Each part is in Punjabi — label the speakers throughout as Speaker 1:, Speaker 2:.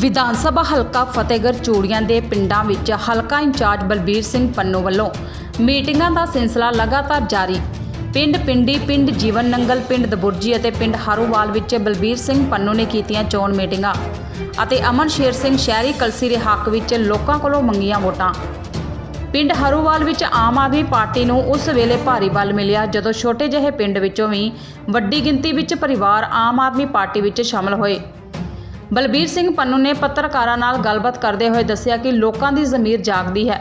Speaker 1: ਵਿਧਾਨ ਸਭਾ ਹਲਕਾ ਫਤਿਹਗੜ੍ਹ ਚੂੜੀਆਂ ਦੇ ਪਿੰਡਾਂ ਵਿੱਚ ਹਲਕਾ ਇੰਚਾਰਜ ਬਲਬੀਰ ਸਿੰਘ ਪੰਨੂ ਵੱਲੋਂ ਮੀਟਿੰਗਾਂ ਦਾ ਸਿਲਸਿਲਾ ਲਗਾਤਾਰ ਜਾਰੀ। ਪਿੰਡ ਪਿੰਡੀ, ਪਿੰਡ ਜੀਵਨ ਨੰਗਲ, ਪਿੰਡ ਦਬੁਰਜੀ ਅਤੇ ਪਿੰਡ ਹਾਰੂਵਾਲ ਵਿੱਚ ਬਲਬੀਰ ਸਿੰਘ ਪੰਨੂ ਨੇ ਕੀਤੀਆਂ ਚੋਣ ਮੀਟਿੰਗਾਂ ਅਤੇ ਅਮਨ ਸ਼ੇਰ ਸਿੰਘ ਸ਼ਹਿਰੀ ਕਲਸੀ ਦੇ ਹੱਕ ਵਿੱਚ ਲੋਕਾਂ ਕੋਲੋਂ ਮੰਗੀਆਂ ਵੋਟਾਂ। ਪਿੰਡ ਹਰੂਵਾਲ ਵਿੱਚ ਆਮ ਆਦਮੀ ਪਾਰਟੀ ਨੂੰ ਉਸ ਵੇਲੇ ਭਾਰੀ ਬਲ ਮਿਲਿਆ ਜਦੋਂ ਛੋਟੇ ਜਿਹੇ ਪਿੰਡ ਵਿੱਚੋਂ ਵੀ ਵੱਡੀ ਗਿਣਤੀ ਵਿੱਚ ਪਰਿਵਾਰ ਆਮ ਆਦਮੀ ਪਾਰਟੀ ਵਿੱਚ ਸ਼ਾਮਲ ਹੋਏ। ਬਲਬੀਰ ਸਿੰਘ ਪੰਨੂ ਨੇ ਪੱਤਰਕਾਰਾਂ ਨਾਲ ਗੱਲਬਾਤ ਕਰਦੇ ਹੋਏ ਦੱਸਿਆ ਕਿ ਲੋਕਾਂ ਦੀ ਜ਼ਮੀਰ ਜਾਗਦੀ ਹੈ।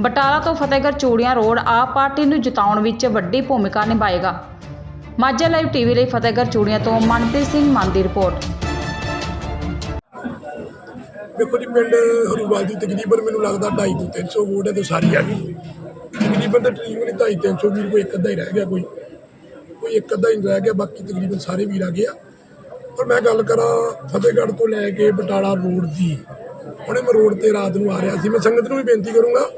Speaker 1: ਬਟਾਲਾ ਤੋਂ ਫਤਿਹਗੜ੍ਹ ਚੂੜੀਆਂ ਰੋਡ ਆਪ ਪਾਰਟੀ ਨੂੰ ਜਿਤਾਉਣ ਵਿੱਚ ਵੱਡੀ ਭੂਮਿਕਾ ਨਿਭਾਏਗਾ। ਮਾਝਾ ਲਾਈਵ ਟੀਵੀ ਲਈ ਫਤਿਹਗੜ੍ਹ ਚੂੜੀਆਂ ਤੋਂ ਮਨਪ੍ਰੀਤ ਸਿੰਘ ਮਾਨ ਦੀ ਰਿਪੋਰਟ।
Speaker 2: ਦੇਖੋ ਜੀ, ਪਿੰਡ ਹਰੂਵਾਲ ਦੀ ਤਕਰੀਬਨ ਮੈਨੂੰ ਲੱਗਦਾ 250 300 ਵੋਟ ਹੈ ਤੇ ਸਾਰੀ ਆ ਗਈ। ਤਕਰੀਬਨ ਤਾਂ ਤਕਰੀਬਨ 250 300 ਵੀਰ ਕੋਈ ਇੱਕ ਅੱਧਾ ਹੀ ਰਹਿ ਗਿਆ ਕੋਈ। ਕੋਈ ਇੱਕ ਅੱਧਾ ਹੀ ਰਹਿ ਗਿਆ, ਬਾਕੀ ਤਕਰੀਬਨ ਸਾਰੇ ਵੀਰ ਆ ਗਏ ਆ। ਪਰ ਮੈਂ ਗੱਲ ਕਰਾਂ ਫਤਿਹਗੜ੍ਹ ਤੋਂ ਲੈ ਕੇ ਬਟਾਲਾ ਰੋਡ ਦੀ। ਹੁਣੇ ਮੈਂ ਰੋਡ ਤੇ ਰਾਤ ਨੂੰ ਆ ਰਿਹਾ ਸੀ। ਮੈਂ ਸੰਗਤ ਨੂੰ ਵੀ ਬੇਨਤੀ ਕਰੂੰਗਾ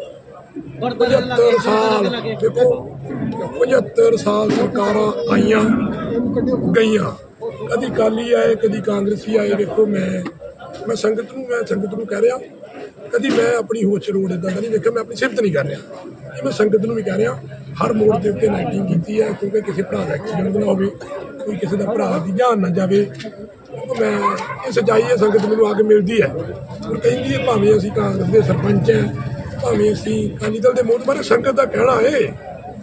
Speaker 2: 75 ਸਾਲ ਦੇਖੋ 75 ਸਾਲ ਸਰਕਾਰਾਂ ਆਈਆਂ, ਗਈਆਂ। ਕਦੀ ਕਾਲੀ ਆਏ, ਕਦੀ ਕਾਂਗਰਸੀ ਆਏ, ਦੇਖੋ ਮੈਂ ਮੈਂ ਸੰਗਤ ਨੂੰ, ਮੈਂ ਸੰਗਤ ਨੂੰ ਕਹਿ ਰਿਹਾ ਕਦੀ ਮੈਂ ਆਪਣੀ ਹੋਚ ਰੋਡ ਇਦਾਂ ਦਾ ਨਹੀਂ ਵੇਖਿਆ, ਮੈਂ ਆਪਣੀ ਸਿਫਤ ਨਹੀਂ ਕਰ ਰਿਹਾ। ਇਹ ਮੈਂ ਸੰਗਤ ਨੂੰ ਵੀ ਕਹਿ ਰਿਹਾ, ਹਰ ਮੋੜ ਦੇ ਉੱਤੇ ਲਾਈਟਿੰਗ ਕੀਤੀ ਹੈ ਕਿਉਂਕਿ ਕਿਸੇ ਭਰਾ ਦਾ ਐਕਸੀਡੈਂਟ ਨਾ ਹੋਵੇ, ਕੋਈ ਕਿਸੇ ਦਾ ਭਰਾ ਦੀ ਜਾਨ ਨਾ ਜਾਵੇ। ਮੈਂ, ਇਹ ਸੱਚਾਈ ਹੈ, ਸੰਗਤ ਮੈਨੂੰ ਆ ਕੇ ਮਿਲਦੀ ਹੈ। ਹੁਣ ਕਹਿੰਦੀ ਹੈ, ਭਾਵੇਂ ਅਸੀਂ ਕਾਂਗਰਸ ਦੇ ਸਰਪੰਚ ਹੈ, ਭਾਵੇਂ ਅਸੀਂ ਅਕਾਲੀ ਦਲ ਦੇ ਮੋਹਤਬਰ ਸੰਗਤ ਦਾ ਕਹਿਣਾ ਹੈ,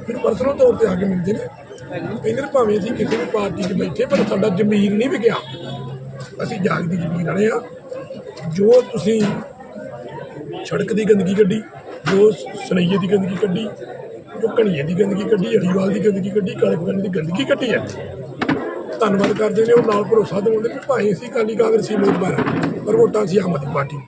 Speaker 2: ਮੈਨੂੰ ਪਰਸਨਲ ਤੌਰ ਤੇ ਆ ਕੇ ਮਿਲਦੇ ਨੇ। ਕਹਿੰਦੇ ਨੇ, ਭਾਵੇਂ ਅਸੀਂ ਕਿਸੇ ਵੀ ਪਾਰਟੀ 'ਚ ਬੈਠੇ, ਪਰ ਸਾਡਾ ਜ਼ਮੀਰ ਨਹੀਂ ਵਿਕਿਆ। ਅਸੀਂ ਜਾਗਦੀ ਜ਼ਮੀਰ ਵਾਲੇ ਆ ਜੋ ਤੁਸੀਂ ਸੜਕ ਦੀ ਗੰਦਗੀ ਕੱਢੀ, ਜੋ ਸਨਈਏ ਦੀ ਗੰਦਗੀ ਕੱਢੀ, ਜੋ ਕਣੀਏ ਦੀ ਗੰਦਗੀ ਕੱਢੀ ਹਰੀਵਾਲ ਦੀ ਗੰਦਗੀ ਕੱਢੀ ਕਾਲੇਪਗੰਜ ਦੀ ਗੰਦਗੀ ਕੱਢੀ ਹੈ ਧੰਨਵਾਦ ਕਰਦੇ ਨੇ ਉਹ ਨਾਲ ਭਰੋਸਾ ਦਿਵਾਉਂਦੇ ਨੇ ਭਾਵੇਂ ਅਸੀਂ ਕਾਲੀ ਕਾਂਗਰਸੀ ਮੋਦਬਾਰ ਪਰ ਵੋਟਾਂ ਸੀ ਆਮ ਆਦਮੀ ਪਾਰਟੀ ਨੂੰ।